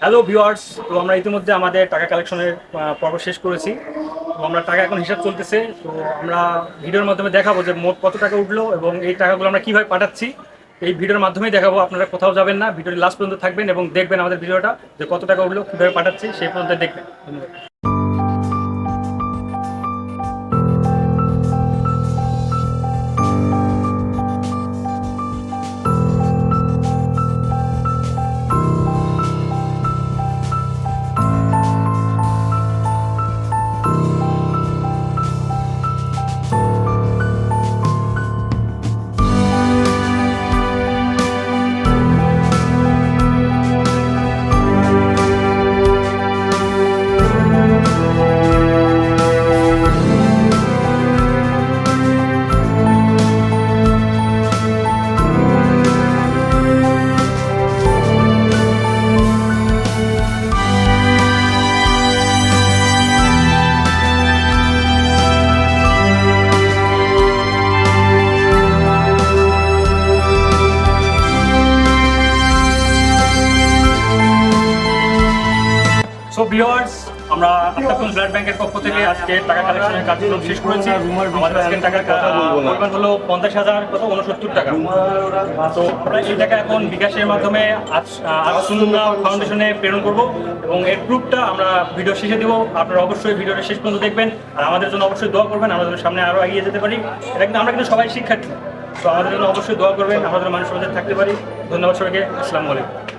Hello viewers তো আমরা ইতিমধ্যে আমাদের টাকা কালেকশনের পর্ব শেষ করেছি। তো আমরা টাকা এখন হিসাব চলতেছে। তো আমরা ভিডিওর মাধ্যমে দেখাবো যে মোট কত টাকা উঠল এবং এই টাকাগুলো আমরা কীভাবে পাঠাচ্ছি। এই ভিডিওর মাধ্যমেই দেখাবো, আপনারা কোথাও যাবেন না। ভিডিওটি লাস্ট পর্যন্ত থাকবেন এবং দেখবেন আমাদের ভিডিওটা যে কত টাকা উঠল, কীভাবে পাঠাচ্ছি, সেই পর্যন্ত দেখবেন। ধন্যবাদ। ভিউয়ার্স আমরা আত্মাকুন ব্লাড ব্যাংকের পক্ষ থেকে আজকে টাকা কালেকশনের কার্যক্রম শেষ করেছি। আমাদের আজকে টাকার পরিমাণ হলো পঞ্চাশ হাজার কত? উনসত্তর টাকা। তো আমরা এই টাকা এখন বিকাশের মাধ্যমে আজ সুন্দর ফাউন্ডেশনে প্রেরণ করব এবং এর প্রুফটা আমরা ভিডিও শেষে দেবো। আপনারা অবশ্যই ভিডিওটা শেষ পর্যন্ত দেখবেন। আর আমাদের জন্য অবশ্যই দোয়া করবেন। আমাদের সামনে আরও এগিয়ে যেতে পারি। এটা কিন্তু আমরা কিন্তু সবাই শিক্ষার্থী। তো আমাদের জন্য অবশ্যই দোয়া করবেন। আমাদের মানুষ সমাজে থাকতে পারি। ধন্যবাদ সবাইকে। আসসালামু আলাইকুম।